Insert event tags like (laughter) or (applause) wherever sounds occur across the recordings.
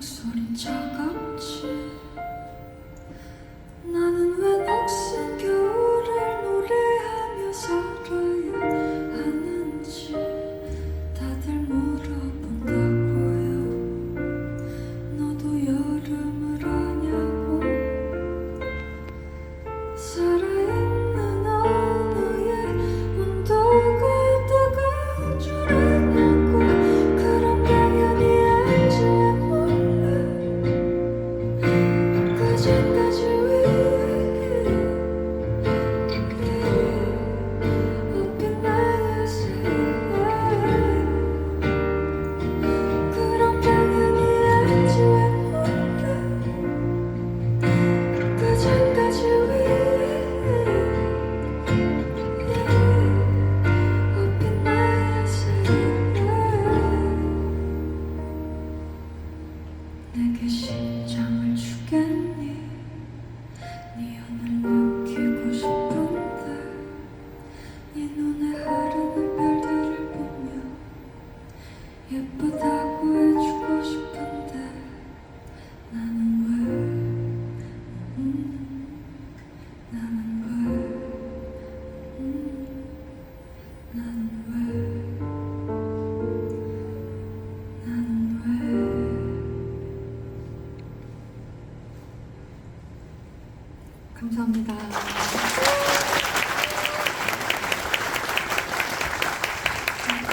목소린 차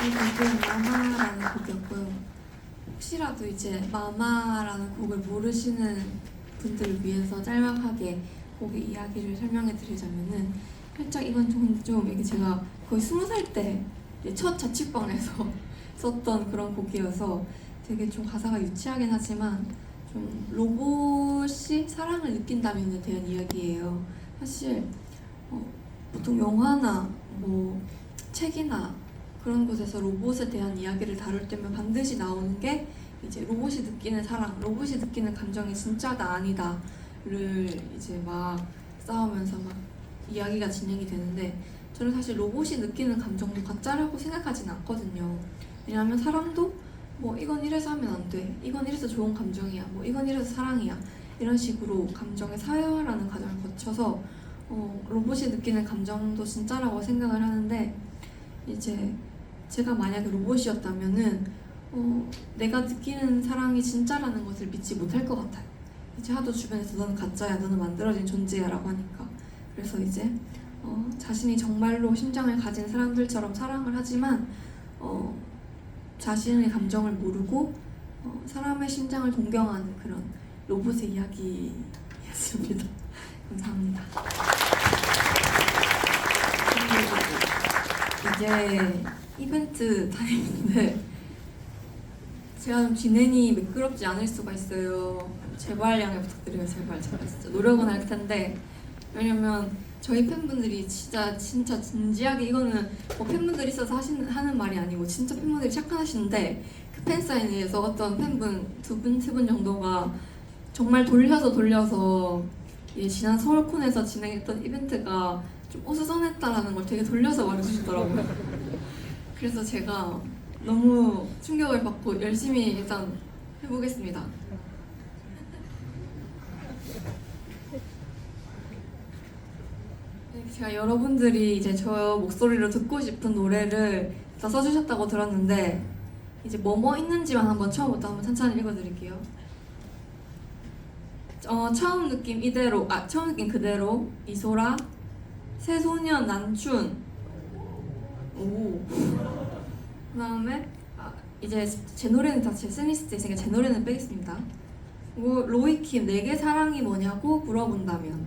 이 곡은 마마라는 곡이었고요. 혹시라도 이제 마마라는 곡을 모르시는 분들을 위해서 짤막하게 곡의 이야기를 설명해 드리자면은 살짝 이건 좀, 좀 이게 제가 거의 스무 살때 첫 자취방에서 (laughs) 썼던 그런 곡이어서 되게 좀 가사가 유치하긴 하지만 좀 로봇이 사랑을 느낀다면에 대한 이야기예요. 사실 어, 보통 영화나 뭐 책이나 그런 곳에서 로봇에 대한 이야기를 다룰 때면 반드시 나오는 게 이제 로봇이 느끼는 사랑, 로봇이 느끼는 감정이 진짜다 아니다를 이제 막 싸우면서 막 이야기가 진행이 되는데 저는 사실 로봇이 느끼는 감정도 가짜라고 생각하진 않거든요. 왜냐하면 사람도 뭐 이건 이래서 하면 안 돼, 이건 이래서 좋은 감정이야, 뭐 이건 이래서 사랑이야. 이런 식으로 감정의 사회화라는 과정을 거쳐서 어, 로봇이 느끼는 감정도 진짜라고 생각을 하는데 이제 제가 만약에 로봇이었다면은 어, 내가 느끼는 사랑이 진짜라는 것을 믿지 못할 것 같아요. 이제 하도 주변에서 너는 가짜야, 너는 만들어진 존재야라고 하니까 그래서 이제 어, 자신이 정말로 심장을 가진 사람들처럼 사랑을 하지만 어, 자신의 감정을 모르고 어, 사람의 심장을 동경하는 그런 로봇의 이야기였습니다. (laughs) 감사합니다. 이제 이벤트 타임인데 제가 좀 진행이 매끄럽지 않을 수가 있어요. 제발 양해 부탁드려요. 제발 제가 진짜 노력은 할 텐데 왜냐면 저희 팬분들이 진짜 진짜 진지하게 이거는 뭐 팬분들이 있어서 하시는 하는 말이 아니고 진짜 팬분들이 착각하시는데 그 팬사인회에서 어떤 팬분 두 분 세 분 정도가 정말 돌려서 돌려서 이 지난 서울콘에서 진행했던 이벤트가 좀 어수선했다라는 걸 되게 돌려서 말해주시더라고요. 그래서 제가 너무 충격을 받고 열심히 일단 해보겠습니다. 네, 제가 여러분들이 이제 저 목소리로 듣고 싶은 노래를 다 써주셨다고 들었는데 이제 뭐뭐 있는지만 한번 처음부터 한번 천천히 읽어드릴게요. 어, 처음 느낌 이대로 아 처음 느낌 그대로 이소라 새소년 난춘 오. 그다음에 아, 이제 제 노래는 다제 쓰니스트 있으니까 제 노래는 빼겠습니다. 그리고 로이킴 내게 사랑이 뭐냐고 물어본다면.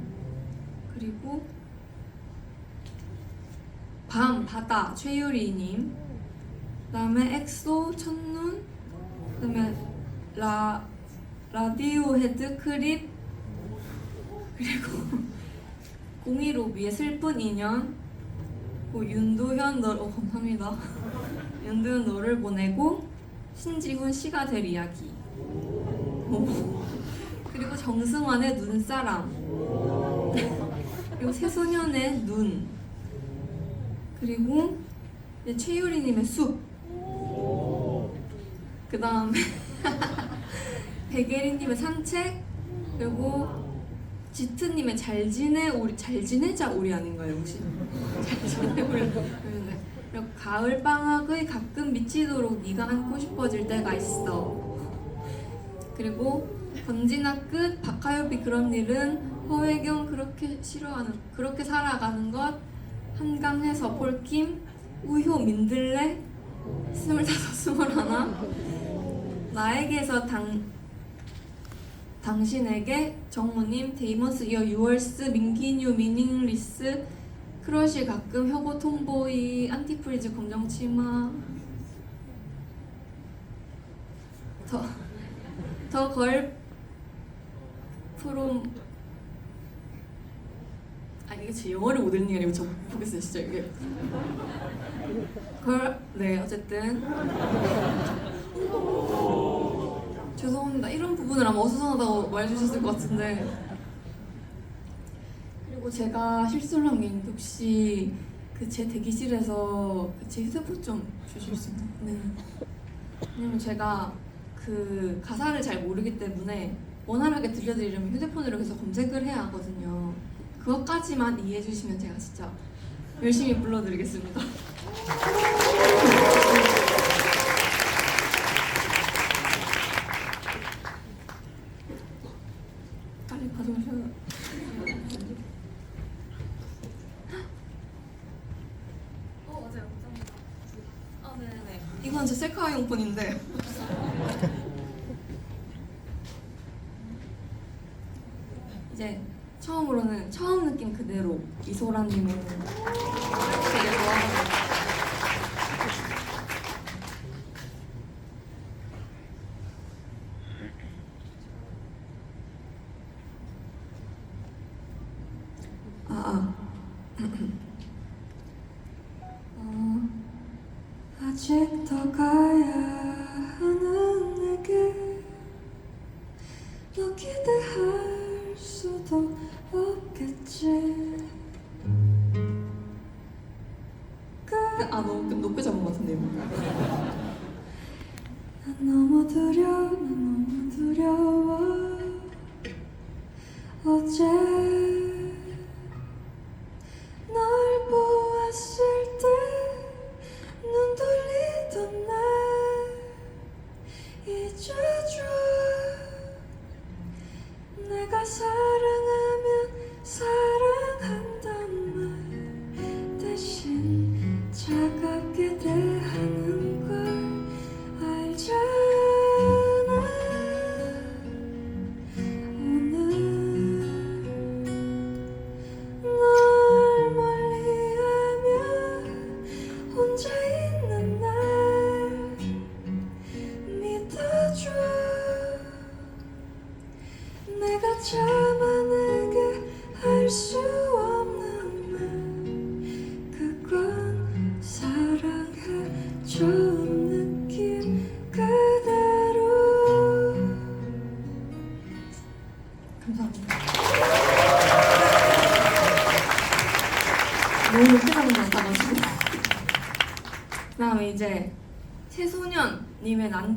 그리고 밤 바다 최유리님. 그다음에 엑소 첫눈. 그다음에 라 라디오 헤드 크립. 그리고 (laughs) 015B의 슬픈 인연 그리고 윤도현 너 어, 감사합니다 (laughs) 윤도현 너를 보내고 신지훈 씨가 될 이야기 오. 그리고 정승환의 눈사람 (laughs) 그리고 새소년의 눈 그리고 최유리님의 숲. 그 다음에 (laughs) 백예린님의 산책. 그리고 지트님의 잘 지내 우리 잘 지내자 우리 아닌 가요 혹시? 잘 지내 우리. 가을 방학의 가끔 미치도록 네가 안고 싶어질 때가 있어. 그리고 권진아 끝 박하엽이 그런 일은 허외경 그렇게 싫어하는 그렇게 살아가는 것 한강에서 폴킴 우효 민들레 스물다섯 스물하나 나에게서 당 당신에게 정우님 데이먼스 이어 유월스 민기뉴 미닝리스 크러쉬 가끔 혁오 톰보이 안티프리즈 검정 치마. 더 더 걸 프롬. 아 이게 제 영어를 못 읽는 게 아니고 저 보겠어요 진짜 이게. 걸, 네 어쨌든 죄송합니다 이런 부분을 아마 어수선하다고 말해주셨을 것 같은데 그리고 제가 실수를 한 게 있는데 혹시 그 제 대기실에서 그제 휴대폰 좀 주실 수 있나요? 네 왜냐면 제가 그 가사를 잘 모르기 때문에 원활하게 들려드리려면 휴대폰으로 계속 검색을 해야 하거든요 그것까지만 이해해 주시면 제가 진짜 열심히 불러드리겠습니다. (laughs) 빨리 가져오셔요. 어 맞아요. 감사합니다. 아 네네. 이건 제 셀카용 폰인데. 이제 처음으로는 처음 느낌 그대로 이소라님은 되 아 너무 높게 잡은 것 같은데요 난 너무 두려워 난 너무 두려워. 어제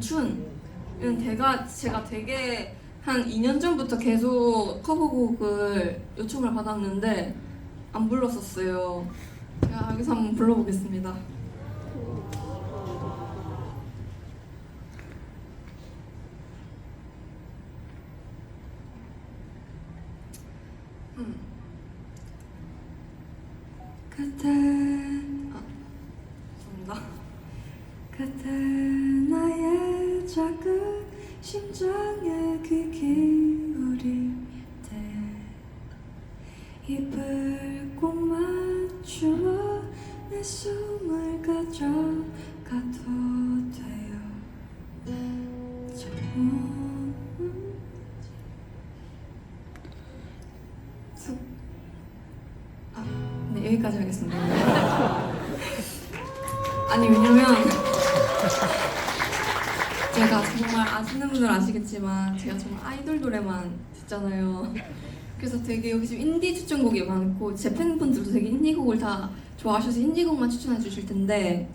춘 이건 제가 제가 되게 한 2년 전부터 계속 커버곡을 요청을 받았는데 안 불렀었어요. 제가 여기서 한번 불러보겠습니다. 음. 듣잖아요. (laughs) 그래서 되게 여기 지금 인디 추천곡이 많고 제 팬분들도 되게 인디곡을 다 좋아하셔서 인디곡만 추천해 주실 텐데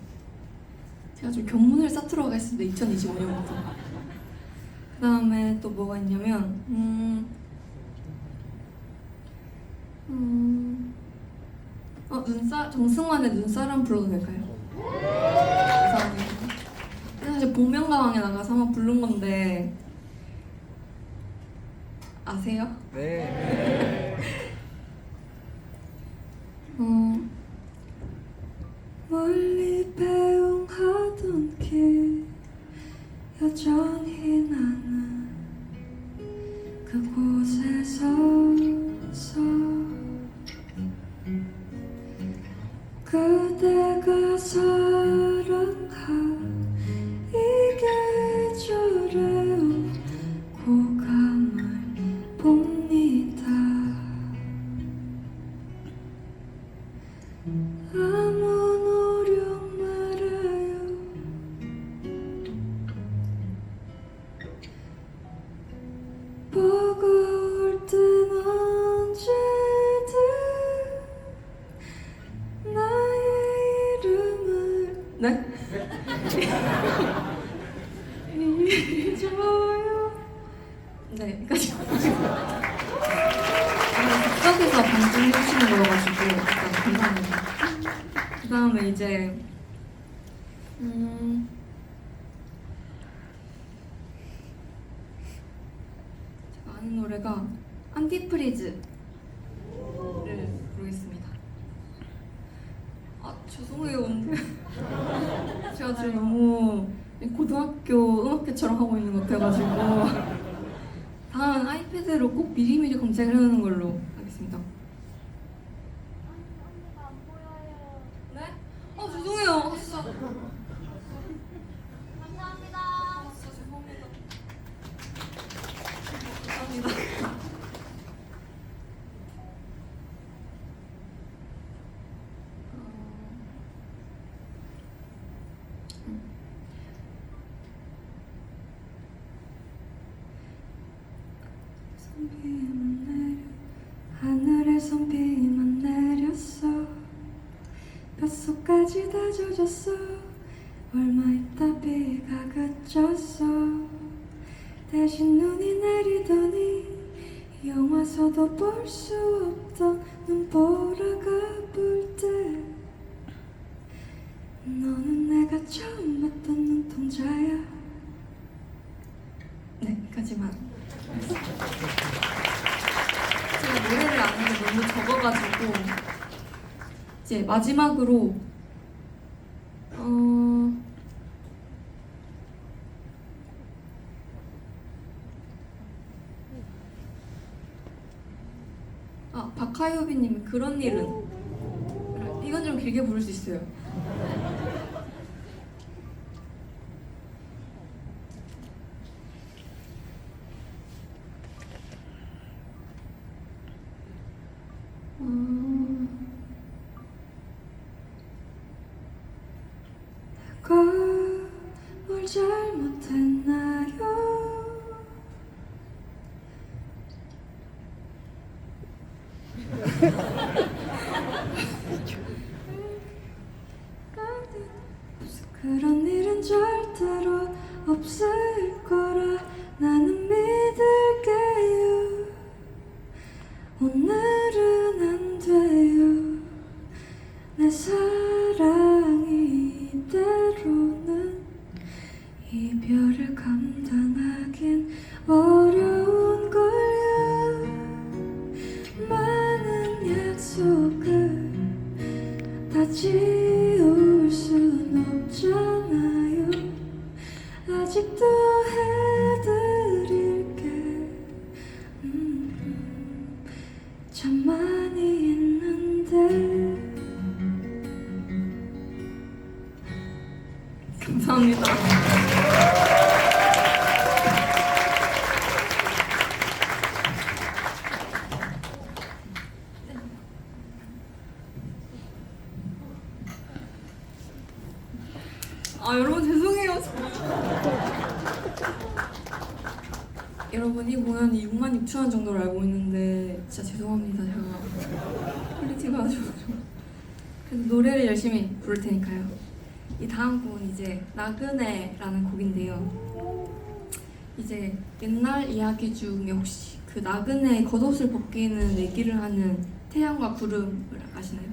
제가 좀 견문을 쌓도록 하겠습니다. 2025년부터. 그 다음에 또 뭐가 있냐면 음, 음, 어 눈사 정승환의 눈사람 불러도 될까요? 감사합니다. 사실 복면가왕에 나가서 한번 부른 건데 아세요? 네. 어, 멀리 배웅하던 길 여전히 나는 그곳에 서서 그대가 사 아는 노래가 안티프리즈를 부르겠습니다. 아 죄송해요. 근데 (laughs) 제가 지금 너무 고등학교 음악회처럼 하고 있는 것 같아가지고. 다음은 아이패드로 꼭 미리미리 검색을 해놓는 걸로 하겠습니다 네? 아 죄송해요 아, 진짜 감사합니다. 아, 진짜 죄송합니다 감사합니다 선비만 내려 하늘에선 비만 내렸어. 뼛속까지 다 젖었어. 얼마 있다 비가 그쳤어. 대신 눈이 내리더니 영화서도 볼 수 없던 눈보라가 불 때. 너는 내가 처음 봤던 눈동자야. 네게 너무 적어가지고 이제 마지막으로 어 아, 박하유비님이 그런 일은 이건 좀 길게 부를 수 있어요. 분이 공연이 6만 6천 원 정도로 알고 있는데 진짜 죄송합니다 제가 퀄리티가 아주 그래서 노래를 열심히 부를 테니까요. 이 다음 곡은 이제 나그네라는 곡인데요. 이제 옛날 이야기 중에 혹시 그 나그네 겉옷을 벗기는 얘기를 하는 태양과 구름을 아시나요?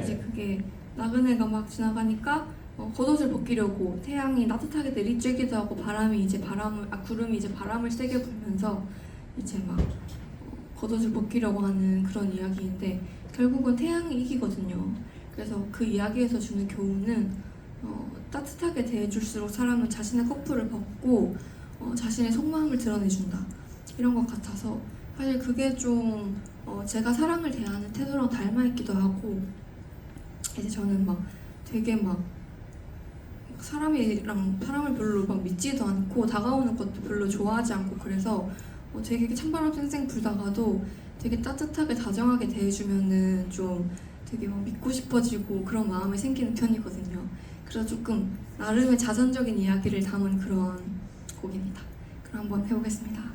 이제 그게 나그네가 막 지나가니까 어, 겉옷을 벗기려고 태양이 따뜻하게 내리쬐기도 하고 바람이 이제 바람을 아 구름이 이제 바람을 세게 불면서 이제 막 어, 겉옷을 벗기려고 하는 그런 이야기인데 결국은 태양이 이기거든요. 그래서 그 이야기에서 주는 교훈은 어, 따뜻하게 대해줄수록 사람은 자신의 커플을 벗고 어, 자신의 속마음을 드러내준다 이런 것 같아서 사실 그게 좀 어, 제가 사랑을 대하는 태도랑 닮아있기도 하고 이제 저는 막 되게 막 사람이랑 사람을 별로 막 믿지도 않고 다가오는 것도 별로 좋아하지 않고 그래서 어, 되게 찬바람 쌩쌩 불다가도 되게 따뜻하게 다정하게 대해주면은 좀 되게 막 믿고 싶어지고 그런 마음이 생기는 편이거든요. 그래서 조금 나름의 자전적인 이야기를 담은 그런 곡입니다. 그럼 한번 해보겠습니다.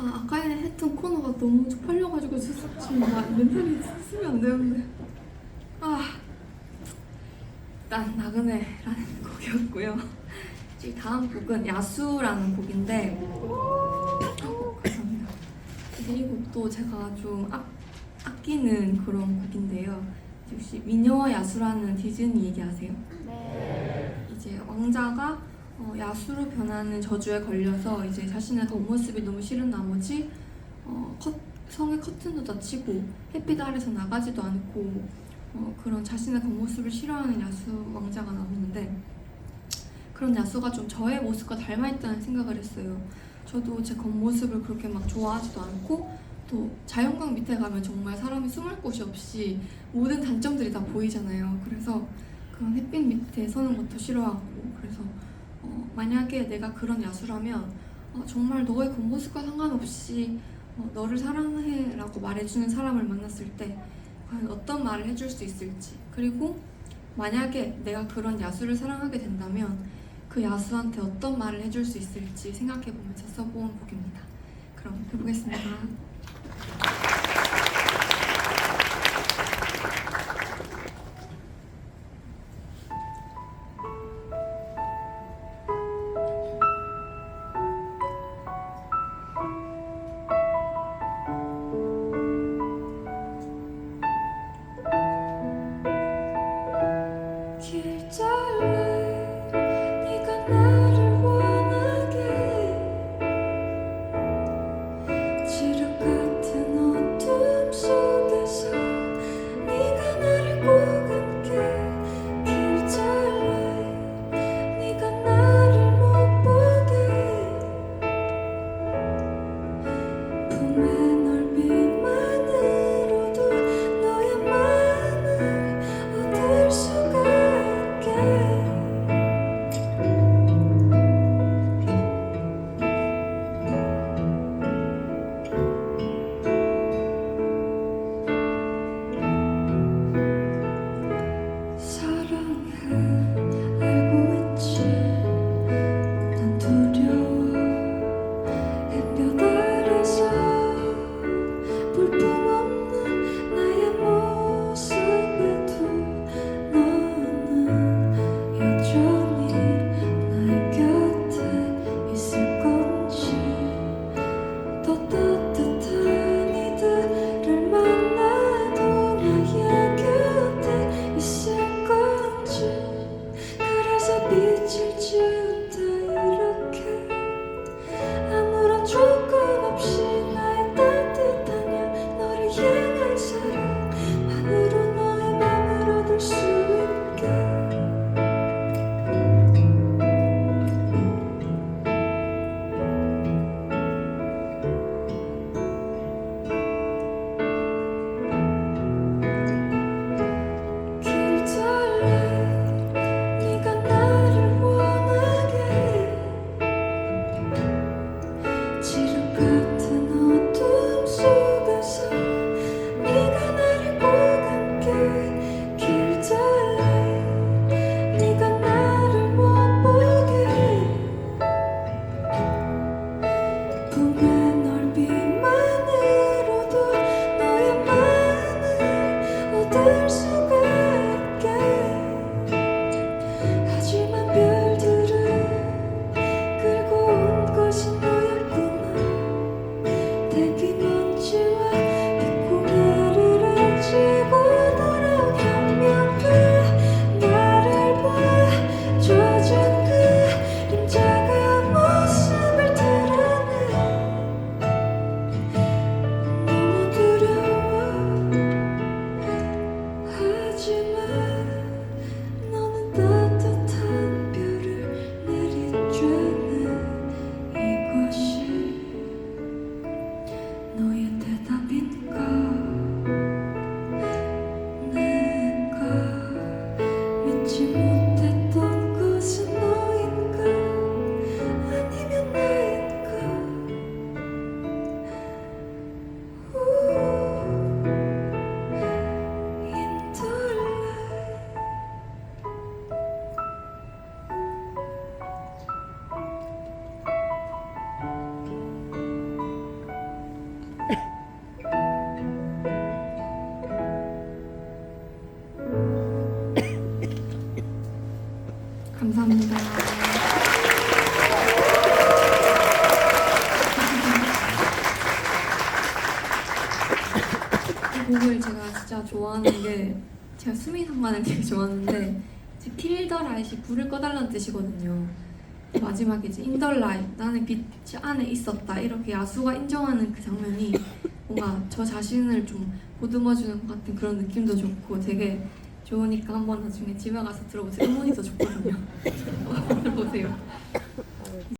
아, 아까 했던 코너가 너무 쪽팔려가지고 지금 막 멘탈이 쓰면 안 되는데. 아 일단 나그네라는 곡이었고요. 이 다음 곡은 야수라는 곡인데 어, 감사합니다. 이 곡도 제가 좀 아, 아끼는 그런 곡인데요. 혹시 미녀와 야수라는 디즈니 얘기 아세요? 이제 왕자가 어, 야수로 변하는 저주에 걸려서 이제 자신의 겉모습이 너무 싫은 나머지 어, 컷, 성의 커튼도 닫히고 햇빛 아래서 나가지도 않고 어, 그런 자신의 겉모습을 싫어하는 야수 왕자가 나오는데 그런 야수가 좀 저의 모습과 닮아있다는 생각을 했어요. 저도 제 겉모습을 그렇게 막 좋아하지도 않고 또 자연광 밑에 가면 정말 사람이 숨을 곳이 없이 모든 단점들이 다 보이잖아요. 그래서 그런 햇빛 밑에 서는 것도 싫어하고 그래서 어, 만약에 내가 그런 야수라면 어, 정말 너의 겉모습과 상관없이 어, 너를 사랑해 라고 말해주는 사람을 만났을 때 과연 어떤 말을 해줄 수 있을지 그리고 만약에 내가 그런 야수를 사랑하게 된다면 그 야수한테 어떤 말을 해줄 수 있을지 생각해보면서 써본 곡입니다. 그럼 해보겠습니다. 좋아하는 게 제가 수미상관을 되게 좋아하는데 이제 필더라이시 불을 꺼달라는 뜻이거든요. 마지막에 이제 인더 라이 나는 빛이 안에 있었다 이렇게 야수가 인정하는 그 장면이 뭔가 저 자신을 좀 보듬어주는 것 같은 그런 느낌도 좋고 되게 좋으니까 한번 나중에 집에 가서 들어보세요. 음원이 더 좋거든요. (laughs) 들어보세요.